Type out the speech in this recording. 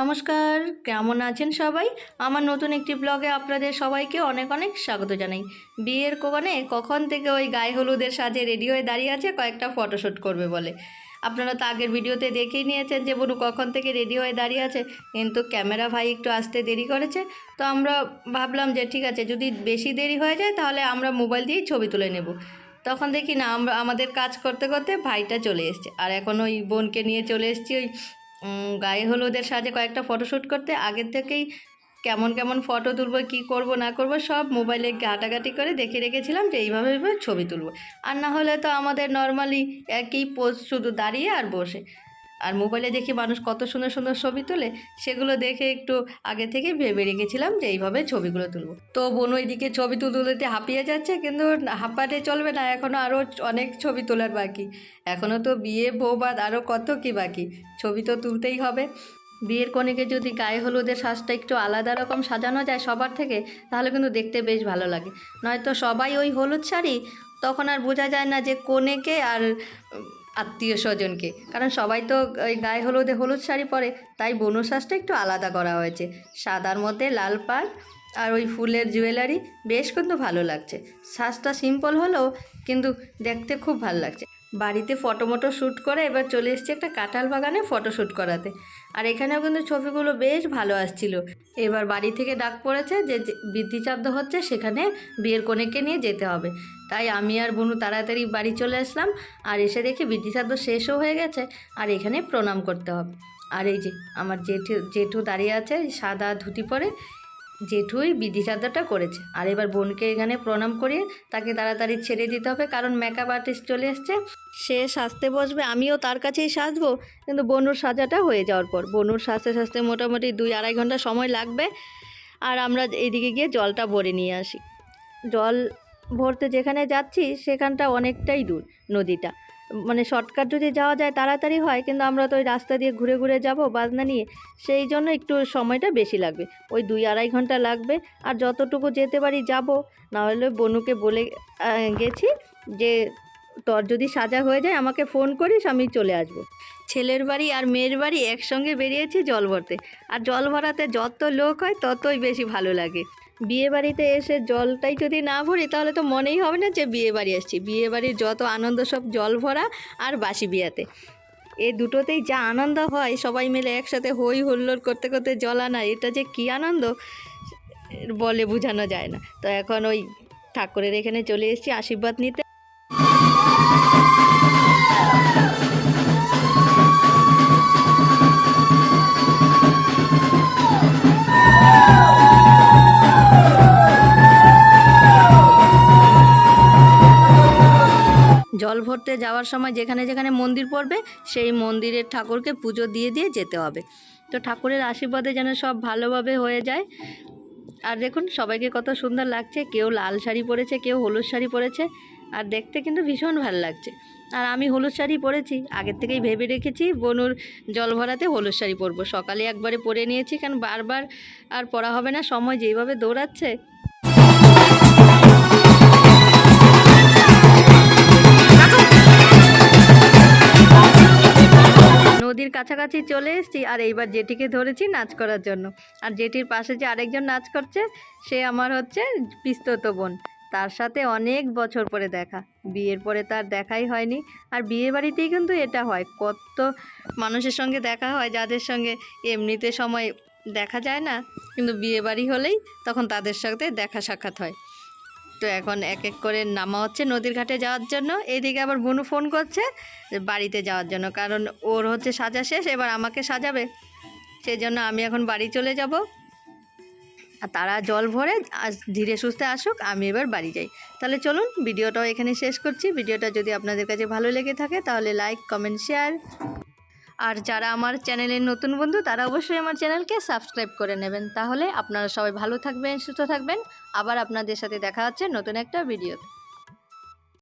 নমস্কার, কেমন আছেন সবাই? আমার নতুন একটি ব্লগে আপনাদের সবাইকে অনেক অনেক স্বাগত জানাই। বিয়ের কোণে কখন থেকে ওই গায়ে হলুদের সাজে রেডি হয়ে দাঁড়িয়ে আছে কয়েকটা ফটোশ্যুট করবে বলে। আপনারা তো আগের ভিডিওতে দেখেই নিয়েছেন যে বনু কখন থেকে রেডি হয়ে দাঁড়িয়ে আছে, কিন্তু ক্যামেরা ভাই একটু আসতে দেরি করেছে। তো আমরা ভাবলাম যে ঠিক আছে, যদি বেশি দেরি হয়ে যায় তাহলে আমরা মোবাইল দিয়েই ছবি তুলে নেব। তখন দেখি না, আমরা আমাদের কাজ করতে করতে ভাইটা চলে এসছে। আর এখন ওই বোনকে নিয়ে চলে এসেছি ওই গায়ে হলুদের সাজে কয়েকটা ফটোশ্যুট করতে, আগের থেকেই কেমন কেমন ফটো তুলবো, কি করব, না করব, সব মোবাইলে ঘাটাঘাটি করে দেখে রেখেছিলাম যে এইভাবে ছবি তুলব। আর না হলে তো আমাদের নর্মালি একই পোস্ট শুধু দাঁড়িয়ে আর বসে। আর মোবাইলে দেখি মানুষ কত সুন্দর সুন্দর ছবি তোলে, সেগুলো দেখে একটু আগে থেকে ভেবে রেখেছিলাম যে এইভাবে ছবিগুলো তুলবো। তো বোন ওইদিকে ছবি তুলতে তুলতে হাঁপিয়ে যাচ্ছে, কিন্তু হাঁপাতে চলবে না এখনও আরও অনেক ছবি তোলার বাকি। এখনও তো বিয়ে, বৌবাদ আরও কত কি বাকি? ছবি তো তুলতেই হবে। বিয়ের কনেকে যদি গায়ে হলুদের সাজটা একটু আলাদা রকম সাজানো যায় সবার থেকে, তাহলে কিন্তু দেখতে বেশ ভালো লাগে। নয়তো সবাই ওই হলুদ শাড়ি, তখন আর বোঝা যায় না যে কনেকে আর আত্মীয় স্বজনকে। কারণ সবাই তো ওই গায়ে হলুদে হলুদ শাড়ি পরে, তাই বনু একটু আলাদা করা হয়েছে। সাদার মধ্যে লাল পাড় আর ওই ফুলের জুয়েলারি বেশ কিন্তু ভালো লাগছে। সাজটা সিম্পল হলেও কিন্তু দেখতে খুব ভালো লাগছে। বাড়িতে ফটো মটো শ্যুট করে এবার চলে এসেছি একটা কাঁঠাল বাগানে ফটো শ্যুট করাতে। আর এখানেও কিন্তু ছবিগুলো বেশ ভালো আসছিল। এবার বাড়ি থেকে ডাক পড়েছে যে বৃদ্ধিচাদ্য হচ্ছে, সেখানে বিয়ের কনেকে নিয়ে যেতে হবে। তাই আমি আর বনু তাড়াতাড়ি বাড়ি চলে আসলাম আর এসে দেখি বৃদ্ধিচাদ্য শেষও হয়ে গেছে, আর এখানে প্রণাম করতে হবে। আর এই যে আমার জেঠু জেঠু দাঁড়িয়ে আছে, সাদা ধুতি পরে জেঠুই বিধি চাদরটা করেছে। আর এবার বোনকে এখানে প্রণাম করিয়ে তাকে তাড়াতাড়ি ছেড়ে দিতে হবে, কারণ মেকআপ আর্টিস্ট চলে এসছে। সে সাজতে বসবে, আমিও তার কাছেই সাজবো। কিন্তু বনুর সাজাটা হয়ে যাওয়ার পর, বনুর সাজতে সাজতে মোটামুটি দুই আড়াই ঘণ্টা সময় লাগবে। আর আমরা এইদিকে গিয়ে জলটা ভরে নিয়ে আসি। জল ভরতে যেখানে যাচ্ছি, সেখানটা অনেকটাই দূর, নদীটা। মানে শর্টকাট যদি যাওয়া যায় তাড়াতাড়ি হয়, কিন্তু আমরা তো ওই রাস্তা দিয়ে ঘুরে ঘুরে যাব বাজনা নিয়ে, সেই জন্য একটু সময়টা বেশি লাগবে। ওই দুই আড়াই ঘণ্টা লাগবে, আর যতটুকু যেতে পারি যাব। নাহলে বনুকে বলে গেছি যে, তোর যদি সাজা হয়ে যায়, আমাকে ফোন করিস, আমি চলে আসব। ছেলের বাড়ি আর মেয়ের বাড়ি একসঙ্গে বেরিয়েছি জল ভরতে। আর জল ভরাতে যত লোক হয়, ততই বেশি ভালো লাগে। বিয়ে বাড়িতে এসে জলটাই যদি না ভরি, তাহলে তো মনেই হবে না যে বিয়ে বাড়ি আসছি। বিয়ে বাড়ির যত আনন্দ, সব জল ভরা আর বাসি বিয়াতে। এ দুটোতেই যা আনন্দ হয়, সবাই মিলে একসাথে হই হুল্লোড় করতে করতে জল আনা, এটা যে কী আনন্দ? বলে বোঝানো যায় না। তো এখন ওই ঠাকুরের এখানে চলে এসেছি আশীর্বাদ নিতে। ভরতে যাওয়ার সময় যেখানে যেখানে মন্দির পড়বে, সেই মন্দিরের ঠাকুরকে পুজো দিয়ে দিয়ে যেতে হবে। তো ঠাকুরের আশীর্বাদে যেন সব ভালোভাবে হয়ে যায়। আর দেখুন, সবাইকে কত সুন্দর লাগছে। কেউ লাল শাড়ি পরেছে, কেউ হলুদ শাড়ি পরেছে। আর দেখতে কিন্তু ভীষণ ভালো লাগছে। আর আমি হলুদ শাড়ি পরেছি। আগের থেকেই ভেবে রেখেছি, বনুর জল ভরাতে হলুদ শাড়ি পরবো। সকালে একবারে পরে নিয়েছি, কারণ বারবার আর পরা হবে না। সময় যেইভাবে দৌড়াচ্ছে নদীর কাছাকাছি চলে এসেছি আর এইবার জেঠিকে ধরেছি নাচ করার জন্য। আর জেঠির পাশে যে আরেকজন নাচ করছে, সে আমার হচ্ছে পিস্তত বোন। তার সাথে অনেক বছর পরে দেখা। বিয়ের পরে তার দেখাই হয়নি। আর বিয়ে বাড়িতেই কিন্তু এটা হয়। কত মানুষের সঙ্গে দেখা হয়, যাদের সঙ্গে এমনিতে সময় দেখা যায় না, কিন্তু বিয়ে বাড়ি হলেই তখন তাদের সাথে দেখা সাক্ষাৎ হয়। তো এখন এক এক করে নামা হচ্ছে নদীর ঘাটে যাওয়ার জন্য। এইদিকে আবার বনু ফোন করছে বাড়িতে যাওয়ার জন্য, কারণ ওর হচ্ছে সাজা শেষ, এবার আমাকে সাজাবে। সেই জন্য আমি এখন বাড়ি চলে যাব। আর তারা জল ভরে ধীরে সুস্থে আসুক, আমি এবার বাড়ি যাই। তাহলে চলুন, ভিডিওটাও এখানে শেষ করছি। ভিডিওটা যদি আপনাদের কাছে ভালো লেগে থাকে, তাহলে লাইক কমেন্ট শেয়ার আর যারা আমার চ্যানেলের নতুন বন্ধু, তারা অবশ্যই আমার চ্যানেলকে সাবস্ক্রাইব করে নেবেন। তাহলে আপনারা সবাই ভালো থাকবেন, সুস্থ থাকবেন। আবার আপনাদের সাথে দেখা হচ্ছে নতুন একটা ভিডিওতে।